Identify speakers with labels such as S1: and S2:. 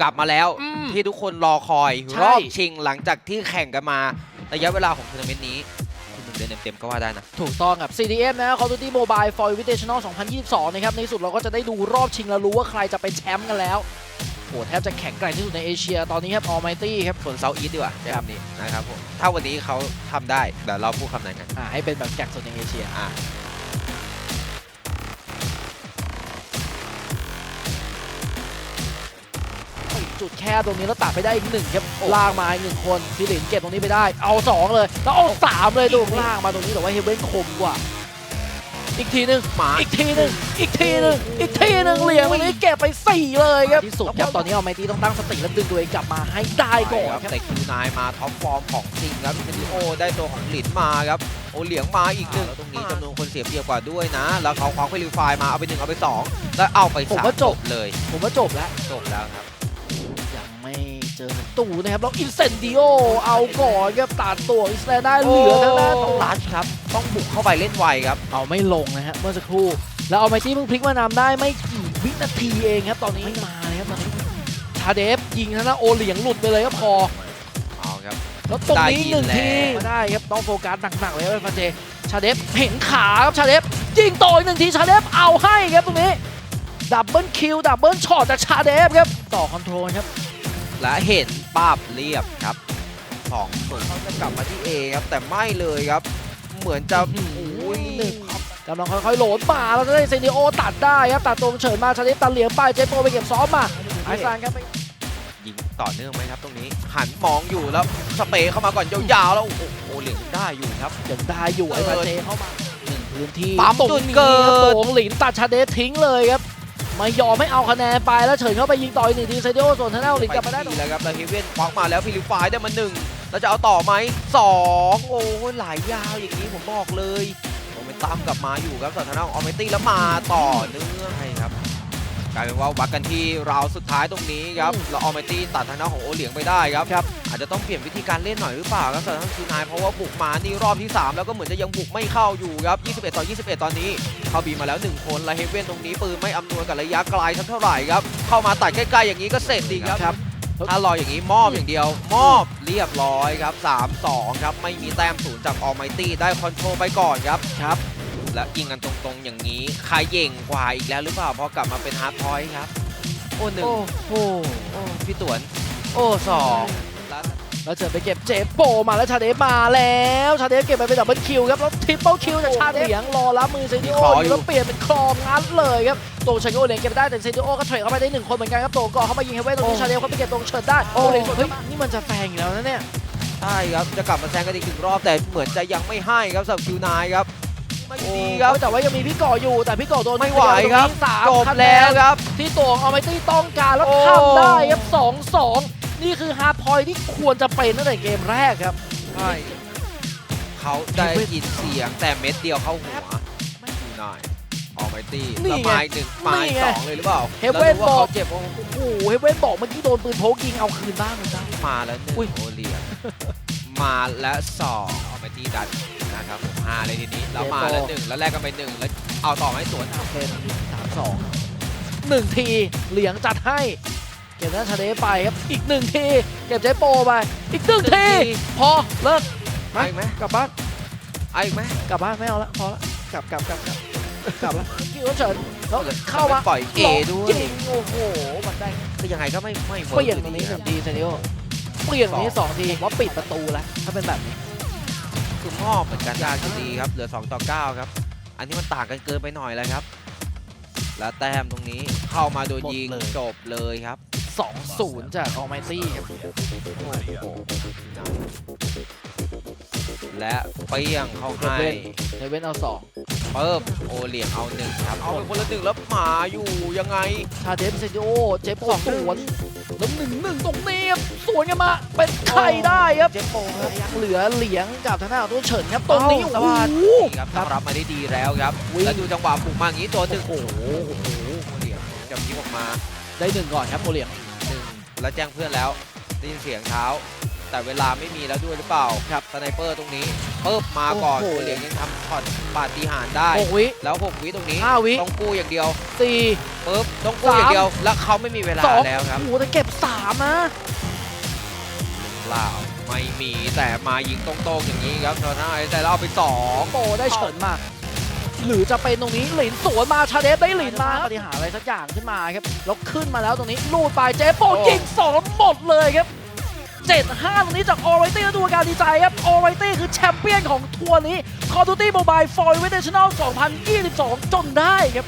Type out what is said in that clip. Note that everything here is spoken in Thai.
S1: กลับมาแล้ว
S2: อืม
S1: ที่ทุกคนรอคอย
S2: ใช่
S1: รอบชิงหลังจากที่แข่งกันมาระยะเวลาของทัวร์นาเมนต์นี้คือหนึ่งเดือนเต็มๆก็ว่าได้นะ
S2: ถูกต้องกับ CDM นะ Call of Duty Mobile for Invitational 2022 นะครับ ในที่สุดเราก็จะได้ดูรอบชิงแล้วรู้ว่าใครจะเป็นแชมป์กันแล้วโหแทบจะแข็งแกร่งที่สุดในเอเชีย ตอนนี้ครับ Almighty ครับ
S1: ส่วนเซาท์อีสดีกว่าใช้คำนี้นะครับผมถ้าวันนี้เขาทำได้เดี๋ยวเราพูดคำนั้นกัน
S2: อ่าให้เป็นแบบแกร่งสุดในเอเชีย
S1: อะ
S2: จุดแค่ตรงนี้แล้วตัดไปได้อีกหนึ่งครับลากมาอีกหนึ่งคนฟิลินเก็บตรงนี้ไปได้ เอาสองเลย แล้วเอาสามเลยดูลากมาตรงนี้แต่ว่าเฮเวนคมกว่า อีกทีหนึง
S1: หมา
S2: อีกทีหนึ่งอีกทีหนึ่งอีกทีหนึ่งเหลียงตรงนี้เก็บไปสี่เลยครับที่สุดครับตอนนี้เอาไมตีต้องตั้งสติและดึงตัวเองกลับมาให้ได้ก่อน
S1: ครับ
S2: ครับ
S1: แต่คิวนายมาท็อปฟอร์มของจริงครับวิดีโอได้ตัวของหลินมาครับโอเหลียงมาอีกหนึ่งแล้วตรงนี้จำนวนคนเสียเปรียบกว่าด้วยนะ แล้วเขาคว้าฟิลิฟายมาเอาไปหนึ่งเอาไปสองแล้วเอาไป
S2: ผม
S1: สาม
S2: ว่าจบ
S1: เลย
S2: ผมว่าจบแล้ว
S1: จบแล้วครับ
S2: ยังไม่ เจอตู่นะครับแล้วอินเซนดิโอเอาก่อนครับตัดตัวอิสราเอลได้เหลือทางด้านต
S1: ต้
S2: ร
S1: อง
S2: ง
S1: รัดครับ ต้องบุกเข้าไปเล่นไวครับ
S2: เอาไม่ลงนะฮะเมื่อสักครู่ แล้วเอาไมตี้เพิ่งพลิกมานำได้ไม่กี่วินาทีเองครับ ตอนนี้ไม่มาเลยครับตอนนี้ชาเดฟยิงทางด้านโอเหลียงหลุดไปเลยครับพอ
S1: เอาครับ
S2: แล้วตรงนี้
S1: ได้ยิน
S2: หนึ่งที
S1: แล้ว
S2: มาได้ครับต้องโฟกัสหนักๆเลยครับฟันเจชาเดฟเห็นขาครับชาเดฟยิงต่ออีกหนึ่งทีชาเดฟเอาให้ครับตรงนี้ดับเบิลคิวดับเบิลช็อตจากชาเดฟครับต่อคอนโทรลครับ
S1: และเห็นปาบเรียบครับสองศูนย์เขาจะกลับมาที่ A ครับแต่ไม่เลยครับ เหมือนจะ
S2: อื้อหือ
S1: โอ้ย
S2: หนึ่งกำลังค่อยๆโหลดมาแล้วจะได้เซนิโอตัดได้ครับตัดตรงเฉินมาชาเดฟตัดเหลียงไปเจโปไปเก็บซ้อมมาไอซานครับไป
S1: ยิงต่อเนื่องไหมครับตรงนี้หันมองอยู่แล้วสเปรย์เข้ามาก่อนยาวๆแล้วโอ้โหโอเหลียงได้อยู่ครับ
S2: ยังได้อยู่ไอ้
S1: เออ
S2: มาเจเข้ามาหนึ่งพื้นที่
S1: ปั๊ม
S2: ตรง
S1: จุด
S2: นี้
S1: เกิด
S2: ครับโตงหลินตัดชาเดฟทิ้งเลยครับ ไม่ยอมไม่เอาคะแนนไปแล้วเฉินเข้าไปยิงต่ออีกหนึ่งทีเซเดโอส่วนทางด้านลิงกลับมาได้ตรง
S1: ทีแล้วครับแล้วเฮเว่นควักมาแล้วฟิลิปไฟได้มาหนึ่งแล้วจะเอาต่อไหมสองโอ้หลายยาวอย่างนี้ผมบอกเลยโมเมนตัมกลับมาอยู่ครับส่วนทางด้านของออมเมตี้แล้วมาต่อเนื่องใช่ครับ กลายเป็นว่าวัดกันที่ราวสุดท้ายตรงนี้ครับแล้วออมเมตี้ตัดทางด้านของโอเหลียงไปได้ครับ
S2: ครับ
S1: อาจจะต้องเปลี่ยนวิธีการเล่นหน่อยหรือเปล่าครับสำหรับทางทีนายเพราะว่าบุกมานี่รอบที่ 3 แล้วก็เหมือนจะยังบุกไม่เข้าอยู่ครับ 21 ต่อ 21 ตอนนี้ เข้าบีมาแล้ว 1 คนและเฮเว่นตรงนี้ปืนไม่อำนวยกับระยะไกลสักเท่าไหร่ครับ เข้ามาตัดใกล้ๆอย่างนี้ก็เสร็จดีครับ
S2: ครับ
S1: ถ้ารออย่างนี้มอบอย่างเดียว มอบเรียบร้อยครับ 3-2 ครับไม่มีแต้มศูนย์จากออ m ไมตี้ได้คอนโทรลไปก่อนครับ
S2: ครับ
S1: และยิงกันตรงๆอย่างนี้ใครเย่งกว่าอีกแล้วหรือเปล่าพอกลับมาเป็นฮาร์ดพอยต์ครับ โอ้หนึ่ง
S2: โอ้โห
S1: โอ้พี่ตวนโอ้สองแล้ว
S2: แล้วเฉินไปเก็บเจโปมาแล้วชาเดฟมาแล้วชาเดฟเก็บไปเป็นดับเบิลคิวครับแล้วทริปเปิลคิวจากชาเดฟเหลียงรอรับมือเซนิโออยู่แล้วเปลี่ยนเป็นคลองงัดเลยครับตรงเฉินกับโอเหลียงเก็บได้แต่เซนิโอก็เทรดเข้าไปได้หนึ่งคนเหมือนกันครับโตก่อเข้ามายิงเฮเว่นตรงนี้ชาเดฟเขาไปเก็บตรงเฉินได้โอเหลียงเฮ้ยนี่มันจะแฟงอีกแล้วนะเนี่ย
S1: ใช่ครับจะกลับมาแซงกันอีกหนึ่งรอบแต่เหมือนจะยังไม่ให้ครับสำหรับคิวนายครับ ไม่ดีครับ
S2: แต่ว่ายังมีพี่ก่ออยู่แต่พี่ก่อโดน
S1: ไม่ไหวครับ
S2: สาม
S1: จบ
S2: คะน
S1: แล้วครับ
S2: ที่ตัวของออมไมตี้ต้องการแล้ว
S1: โอ้
S2: ทำได้ครับสองสองนี่คือฮาร์ดพอยที่ควรจะเป็นตั้งแต่เกมแรกครับ
S1: ใช่เขาได้ยินเสียงแต่เม็ดเดียวเข้าหัวคิวนายออไมตี้
S2: นี่
S1: แล้ว
S2: ไง
S1: มาอีกหนึ่งมาอีก
S2: นี่ไง
S1: สองเลยหรือเปล่า
S2: เฮเว่น
S1: แล้วรู้ว่า
S2: บอก
S1: เขาเจ็บโอ้
S2: โอ้โหเฮเว่นบอกเมื่อกี้โดนปืนโพกยิงเอาคืนบ้างเลยจ้า
S1: มาแล้วหนึ่ง
S2: อุ้ย
S1: โอเลียนมาแล้วสองออไมตี้ดันนะครับ ผมห้าเลยทีนี้แล้วมาแล้วหนึ่งแล้วแลกกันไปหนึ่งแล้วเอาต่อให้สวน
S2: เป็นสามสองหนึ่งทีเหลียงจัดให้ เก็บหน้าชาเดฟไปครับอีกหนึ่งทีเก็บใจโปไป อีกหนึ่งทีพอเลิก
S1: เอาอีกไหม
S2: กลับบ้าน
S1: เอาอีกไหม
S2: กลับบ้านไม่เอาละพอละกลับกลับกลับกลับกลับละคิวเฉินแล้วเข้ามา
S1: ปล่อยเอด้วย
S2: จริงโอ้โหมันได้
S1: คือยังไงก็ไม่ไม่
S2: เปลี่ยนตรงนี้หนึ่งทีเซนิโอเปลี่ยนตรงนี้สองทีผมว่าปิดประตูแล้วถ้าเป็นแบบนี้
S1: คือมอบเหมือนกันยากดีครับ เหลือ 2 ต่อ 9 ครับ อันนี้มันต่างกันเกินไปหน่อยเลยครับ แล้วแต้มตรงนี้เข้ามาโดนยิง
S2: หมดเลย
S1: จบเลยครับ
S2: 2-0 จากออมไมตี้ครับ
S1: และเปี้ยงเข้าให้
S2: เฮเว่นเอาสอง
S1: เปิบโอเหลียงเอาหนึ่งครับ เอาไปคนละหนึ่งแล้วหมาอยู่ยังไง
S2: ชาเดฟเซนติโอเจฟสวน แล้วหนึ่งหนึ่งตรงนี้ครับสวนกันมา เป็นใครได้ครับ
S1: เจฟโปครับ
S2: เหลือเหลียงกับทางหน้าของตัวเฉินครับตรงนี้
S1: เอ้า
S2: โอ้
S1: ส
S2: โห
S1: วัสดีครับตั้งรับมาได้ดีแล้วครับ
S2: วิ่ง
S1: แล้วดูจังหวะบุกมาอย่างนี้ตัวหนึ่งโอ้โหโอ้โหโอเหลียงจะยิงออกมา
S2: ได้หนึ่งก่อนครับโอเหลียง
S1: หนึ่งแล้วแจ้งเพื่อนแล้วได้ยินเสียงเท้า แต่เวลาไม่มีแล้วด้วยหรือเปล่าครับสไนเปอร์ตรงนี้ปึ๊บมาก่อน
S2: โอ้โห
S1: ตัวเหลียงยังทำช็อตปาฏิหาริย์ได้
S2: หกวิ
S1: แล้ว 6 วิตรงนี้
S2: ห้าวิ
S1: ต้องกู้อย่างเดียว
S2: สี่
S1: ปึ๊บต้องกู้อย่างเดียว แล้วเขาไม่มีเวลา
S2: สอง
S1: แล้วครับ
S2: โอ้โหแต่เก็บสามนะ
S1: เปล่าไม่มีแต่มายิงตรงๆอย่างนี้ครับเทอร์นาแต่เราเอาไปสอง
S2: โปได้เฉินมากหรือจะเป็นตรงนี้หลินสวนมาชาเดฟได้หลินมาปฏิหารย์อะไรสักอย่างขึ้นมาครับแล้วขึ้นมาแล้วตรงนี้ลูดไปเจโปยิงสองหมดเลยครับ เจ็ดห้าตรงนี้จากออริตี้แล้วดูการดีใจครับออริตี้คือแชมเปี้ยนของทัวร์นี้คอร์ดูตี้โมบายฟอยเวเดชั่นแนล2022 จนได้ครับ